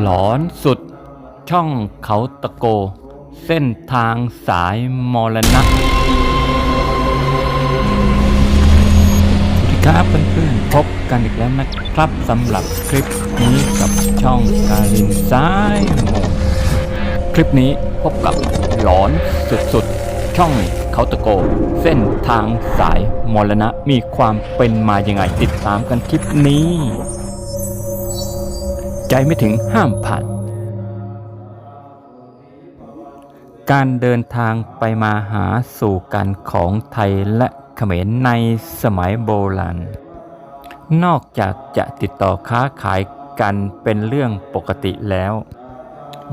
หลอนสุดช่องเขาตะโก เส้นทางสายมรณะสวัสดีครับเพื่อนๆพบกันอีกแล้วนะครับสำหรับคลิปนี้กับช่องการินซ้ายมงคลิปนี้พบกับหลอนสุดๆ ช่องเขาตะโก เส้นทางสายมรณะมีความเป็นมาอยังไงติดตามกันคลิปนี้ ใจไม่ถึงห้ามผ่าน การเดินทางไปมาหาสู่กันของไทยและเขมรในสมัยโบราณ นอกจากจะติดต่อค้าขายกันเป็นเรื่องปกติแล้ว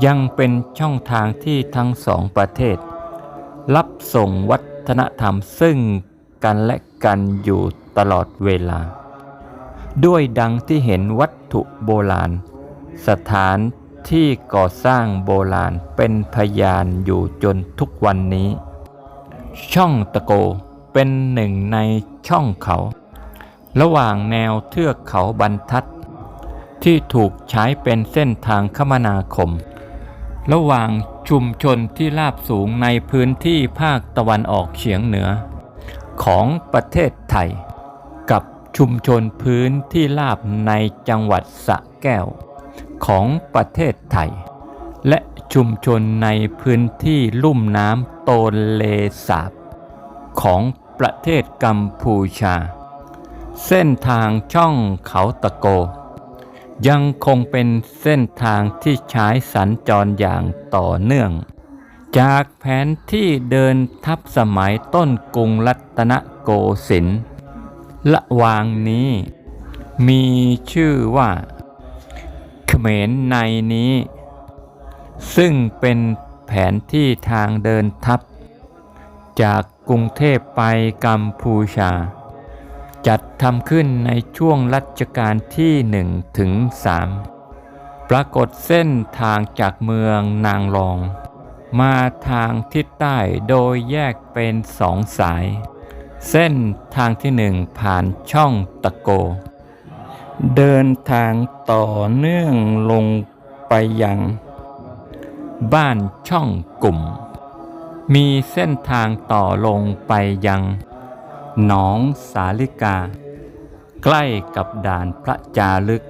ยังเป็นช่องทางที่ทั้งสองประเทศ รับส่งวัฒนธรรมซึ่งกันและกันอยู่ตลอดเวลา ด้วยดังที่เห็นวัตถุโบราณ สถานที่ก่อสร้างโบราณเป็นพยานอยู่จนทุกวันนี้ ช่องตะโกเป็นหนึ่งในช่องเขา ระหว่างแนวเทือกเขาบรรทัด ที่ถูกใช้เป็นเส้นทางคมนาคม ระหว่างชุมชนที่ราบสูงในพื้นที่ภาคตะวันออกเฉียงเหนือ ของประเทศไทย กับชุมชนพื้นที่ราบในจังหวัดสระแก้ว ของประเทศไทย และชุมชนในพื้นที่ลุ่มน้ำโตนเลสาบ ของประเทศกัมพูชา เส้นทางช่องเขาตะโก ยังคงเป็นเส้นทางที่ใช้สัญจรอย่างต่อเนื่อง จากแผนที่เดินทับสมัยต้นกรุงรัตนโกสินทร์ละวางนี้มีชื่อว่า มรในนี้ ซึ่งเป็นแผนที่ทางเดินทับจากกรุงเทพไปกัมพูชา จัดทำขึ้นในช่วงรัชกาลที่1ถึง3ปรากฏเส้นทางจากเมืองนางรอง มาทางทิศใต้โดยแยกเป็นสองสาย เส้นทางที่หนึ่งผ่านช่องตะโก เดินทางต่อเนื่องลงไปยัง บ้านช่องกลุ่ม มีเส้นทางต่อลงไปยังหนองสาลิกา ใกล้กับด่านพระจารึก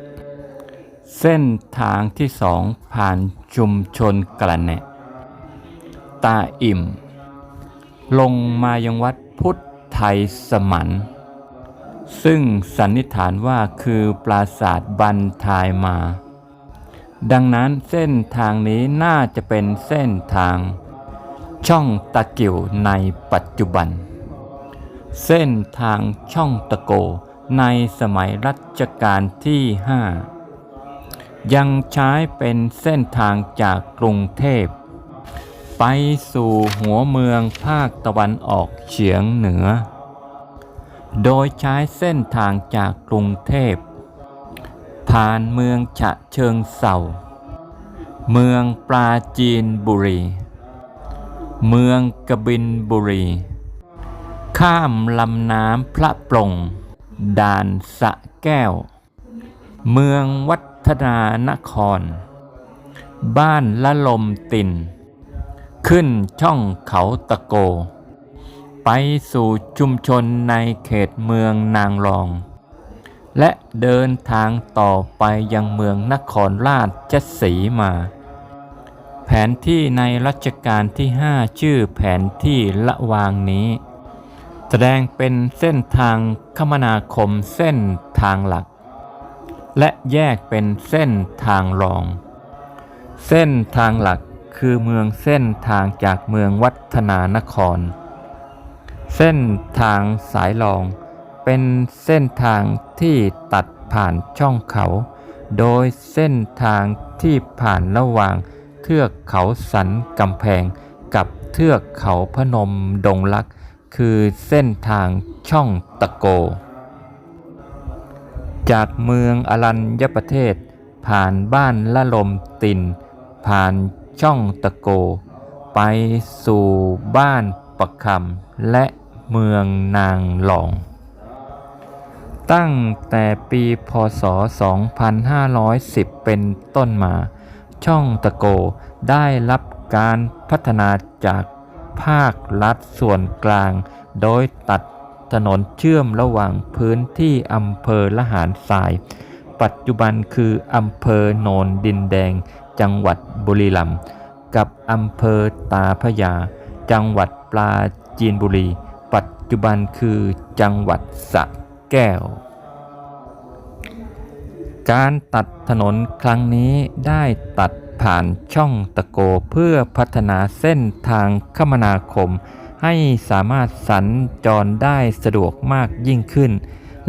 เส้นทางที่สองผ่านชุมชนกระแนะ ตาอิ่ม ลงมายังวัดพุทธไทยสมัน ซึ่งสันนิษฐานว่าคือปราสาทบันทายมา ดังนั้นเส้นทางนี้น่าจะเป็นเส้นทาง ช่องตะกิ่วในปัจจุบัน เส้นทางช่องตะโกในสมัยรัชกาลที่ 5 ยังใช้เป็นเส้นทางจากกรุงเทพ ไปสู่หัวเมืองภาคตะวันออกเฉียงเหนือ โดยใช้เส้นทางจากกรุงเทพ ผ่านเมืองฉะเชิงเซาเมืองปราจีนบุรี เมืองกบินบุรี ข้ามลำน้ำพระปรงด่านสะแก้ว เมืองวัฒนานคร บ้านละลมติน ขึ้นช่องเขาตะโก ไปสู่ชุมชนในเขตเมืองนางรอง และเดินทางต่อไปยังเมืองนครราชสีมา แผนที่ในรัชกาลที่ 5 ชื่อแผนที่ละวางนี้ แสดงเป็นเส้นทางคมนาคมเส้นทางหลัก และแยกเป็นเส้นทางรอง เส้นทางหลักคือเมืองเส้นทางจากเมืองวัฒนานคร เส้นทางสายรอง เป็นเส้นทางที่ตัดผ่านช่องเขา โดยเส้นทางที่ผ่านระหว่างเทือกเขาสันกำแพง กับเทือกเขาพนมดงลัก คือเส้นทางช่องตะโก จากเมืองอรัญญประเทศ ผ่านบ้านละลมติน ผ่านช่องตะโก ไปสู่บ้านประคำและ เมืองนางหลอง ตั้งแต่ปีพศ 2510 เป็นต้นมา ช่องตะโกได้รับการพัฒนาจากภาครัฐส่วนกลาง โดยตัดถนนเชื่อมระหว่างพื้นที่อำเภอละหารทราย ปัจจุบันคืออำเภอโนนดินแดง จังหวัดบุรีรัมย์กับอำเภอตาพยา จังหวัดปราจีนบุรี จจุบันคือจังหวัดสระแก้ว การตัดถนนครั้งนี้ได้ตัดผ่านช่องตะโกเพื่อพัฒนาเส้นทางคมนาคม ให้สามารถสัญจรได้สะดวกมากยิ่งขึ้น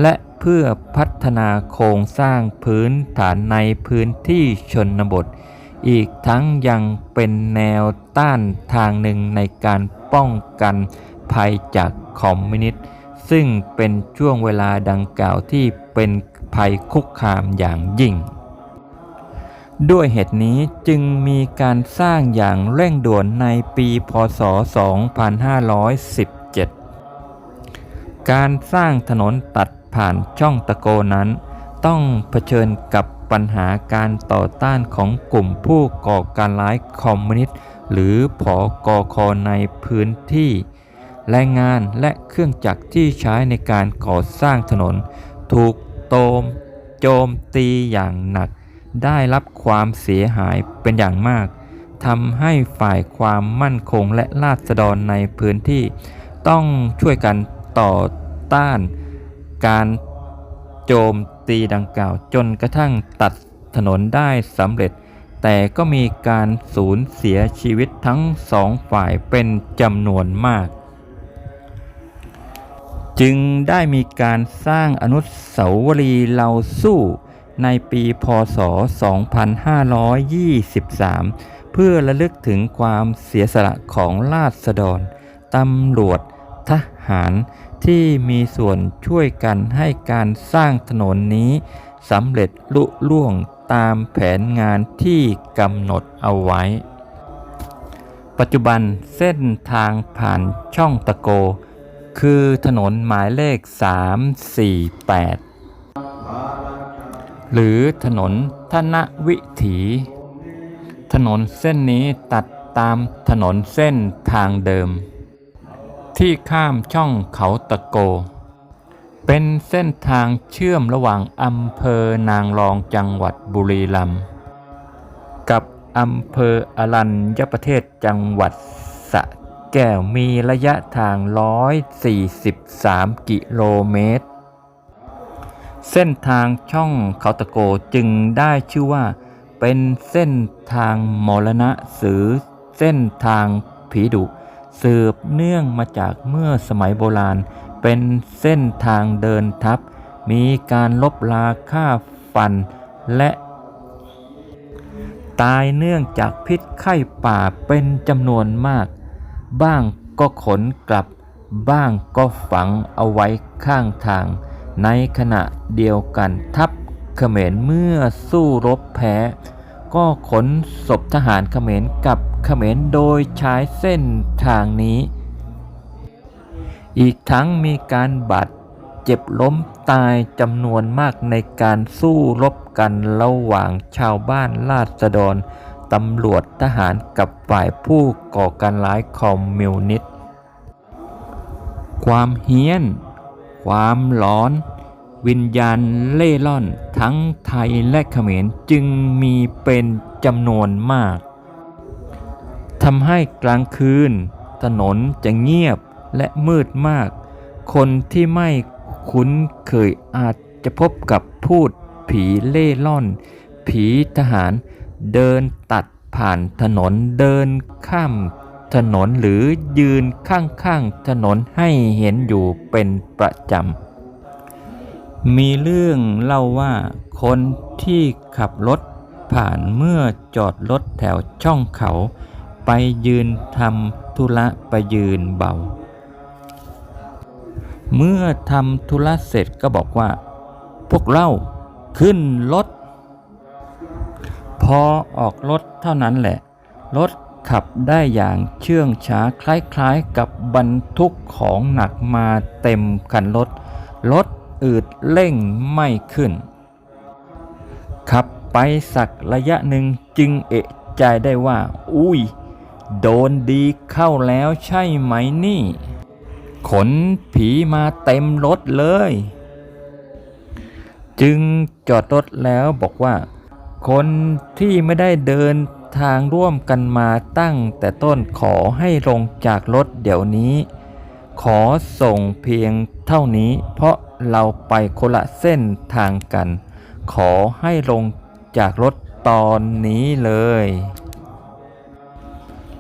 และเพื่อพัฒนาโครงสร้างพื้นฐานในพื้นที่ชนบท อีกทั้งยังเป็นแนวต้านทางหนึ่งในการป้องกันภัยจาก คอมมิวนิสต์ซึ่งเป็นช่วงเวลาดังกล่าวที่เป็นภัยคุกคามอย่างยิ่ง ด้วยเหตุนี้จึงมีการสร้างอย่างเร่งด่วนในปีพศ 2517 การสร้างถนนตัดผ่านช่องตะโกนั้น ต้องเผชิญกับปัญหาการต่อต้านของกลุ่มผู้ก่อการร้ายคอมมิวนิสต์หรือผอกอคอในพื้นที่ แรงงานและเครื่องจักรที่ใช้ในการก่อสร้างถนน ถูกโตม โจมตีอย่างหนัก ได้รับความเสียหายเป็นอย่างมากทำให้ฝ่ายความมั่นคงและราษฎรในพื้นที่ ต้องช่วยกันต่อต้าน การโจมตีดังกล่าวจนกระทั่งตัดถนนได้สำเร็จ แต่ก็มีการสูญเสียชีวิตทั้งสองฝ่ายเป็นจำนวนมาก จึงได้มีการสร้างอนุสาวรีย์เหล่าสู้ในปีพศ 2523 เพื่อระลึกถึงความเสียสละของราษฎรตำรวจทหารที่มีส่วนช่วยกันให้การสร้างถนนนี้สำเร็จลุล่วงตามแผนงานที่กำหนดเอาไว้ ปัจจุบันเส้นทางผ่านช่องตะโก คือถนนหมายเลข 348 หรือถนนธนวิถี ถนนเส้นนี้ตัดตามถนนเส้นทางเดิม ที่ข้ามช่องเขาตะโก เป็นเส้นทางเชื่อมระหว่างอำเภอนางรองจังหวัดบุรีรัมย์กับอำเภออรัญญประเทศจังหวัดสระ แก้วมีระยะทาง 143 กิโลเมตร เส้นทางช่องเขาตะโกจึงได้ชื่อว่า เป็นเส้นทางมรณะหรือเส้นทางผีดุ สืบเนื่องมาจากเมื่อสมัยโบราณ เป็นเส้นทางเดินทับ มีการลบลาฆ่าฟันและตายเนื่องจากพิษไข้ป่าเป็นจำนวนมาก บ้างก็ขนกลับ บ้างก็ฝังเอาไว้ข้างทาง ในขณะเดียวกันทัพเขมรเมื่อสู้รบแพ้ ก็ขนศพทหารเขมรกับเขมรโดยใช้เส้นทางนี้ อีกทั้งมีการบาดเจ็บล้มตายจำนวนมากในการสู้รบกันระหว่างชาวบ้านราษฎร ตำรวจทหารกับฝ่ายผู้ก่อการร้ายคอมมิวนิสต์ ความเฮี้ยน ความหลอน วิญญาณเล่ร่อนทั้งไทยและเขมรจึงมีเป็นจำนวนมากทำให้กลางคืน ถนนจะเงียบและมืดมาก คนที่ไม่คุ้นเคยอาจจะพบกับพูดผีเล่ร่อน ผีทหาร เดินตัดผ่านถนนเดินข้ามถนนหรือยืนข้างๆถนนให้เห็นอยู่เป็นประจำ มีเรื่องเล่าว่าคนที่ขับรถผ่านเมื่อจอดรถแถวช่องเขา ไปยืนทำธุระไปยืนเบา เมื่อทำธุระเสร็จก็บอกว่า พวกเราขึ้นรถ พอออกรถเท่านั้นแหละ รถขับได้อย่างเชื่องช้าคล้ายๆกับบรรทุกของหนักมาเต็มคันรถ รถอืดเร่งไม่ขึ้น ขับไปสักระยะหนึ่งจึงเอะใจได้ว่า อุ้ย โดนดีเข้าแล้วใช่ไหมนี่ ขนผีมาเต็มรถเลย จึงจอดรถแล้วบอกว่า คนที่ไม่ได้เดินทางร่วมกันมาตั้งแต่ต้นขอให้ลงจากรถเดี๋ยวนี้ ขอส่งเพียงเท่านี้ เพราะเราไปคนละเส้นทางกัน ขอให้ลงจากรถตอนนี้เลย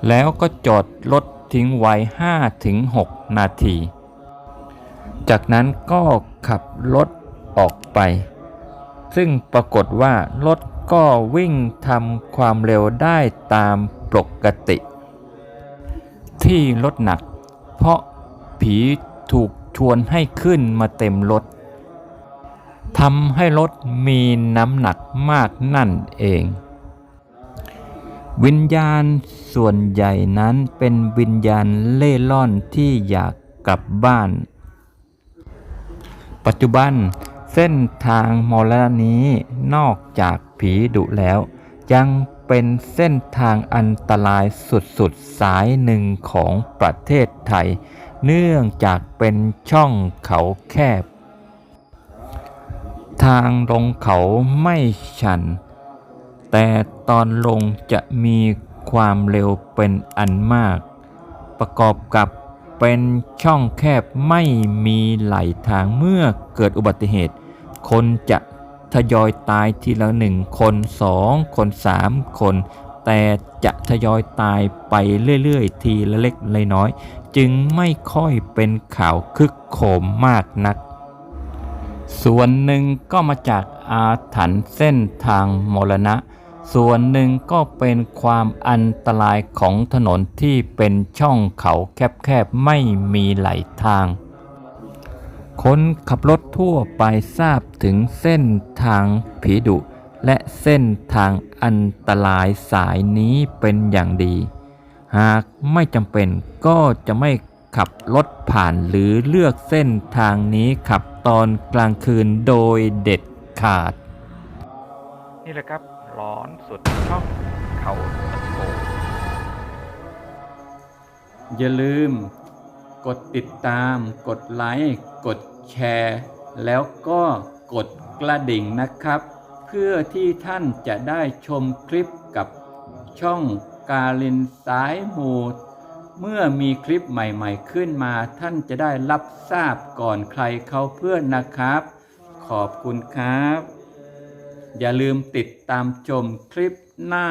แล้วก็จอดรถทิ้งไว้5ถึง6นาที จากนั้นก็ขับรถออกไป ซึ่งปรากฏว่ารถ ก็วิ่งทำความเร็วได้ตามปกติ ที่รถหนัก เพราะผีถูกชวนให้ขึ้นมาเต็มรถทำให้รถมีน้ำหนักมากนั่นเอง วิญญาณส่วนใหญ่นั้นเป็นวิญญาณเล่ร่อนที่อยากกลับบ้าน ปัจจุบัน เส้นทางมรณะนี้นอกจากผีดุแล้ว ยังเป็นเส้นทางอันตรายสุดๆสายหนึ่งของประเทศไทย เนื่องจากเป็นช่องเขาแคบ ทางลงเขาไม่ชัน แต่ตอนลงจะมีความเร็วเป็นอันมาก ประกอบกับ เป็นช่องแคบไม่มีไหลทางเมื่อเกิดอุบัติเหตุ คนจะทยอยตายทีละหนึ่งคนสองคนสามคน แต่จะทยอยตายไปเรื่อยๆ ทีละเล็กละน้อย จึงไม่ค่อยเป็นข่าวคึกโคมมากนัก ส่วนหนึ่งก็มาจากอาถรรพ์เส้นทางมรณะ ส่วนหนึ่งก็เป็นความอันตรายของถนนที่เป็นช่องเขาแคบๆไม่มีไหลทาง คนขับรถทั่วไปทราบถึงเส้นทางผีดุ และเส้นทางอันตรายสายนี้เป็นอย่างดี หากไม่จำเป็นก็จะไม่ขับรถผ่านหรือเลือกเส้นทางนี้ขับตอนกลางคืนโดยเด็ดขาด นี่แหละครับ ร้อนสุดช่องเขาตะโกอย่าลืม กดติดตาม กดไลค์ กดแชร์ แล้วก็กดกระดิ่งนะครับ เพื่อที่ท่านจะได้ชมคลิปกับช่องกาลินสายมูเมื่อมีคลิปใหม่ๆขึ้นมา ท่านจะได้รับทราบก่อนใครเขาเพื่อนนะครับ ขอบคุณครับ อย่าลืมติดตามชมคลิปหน้า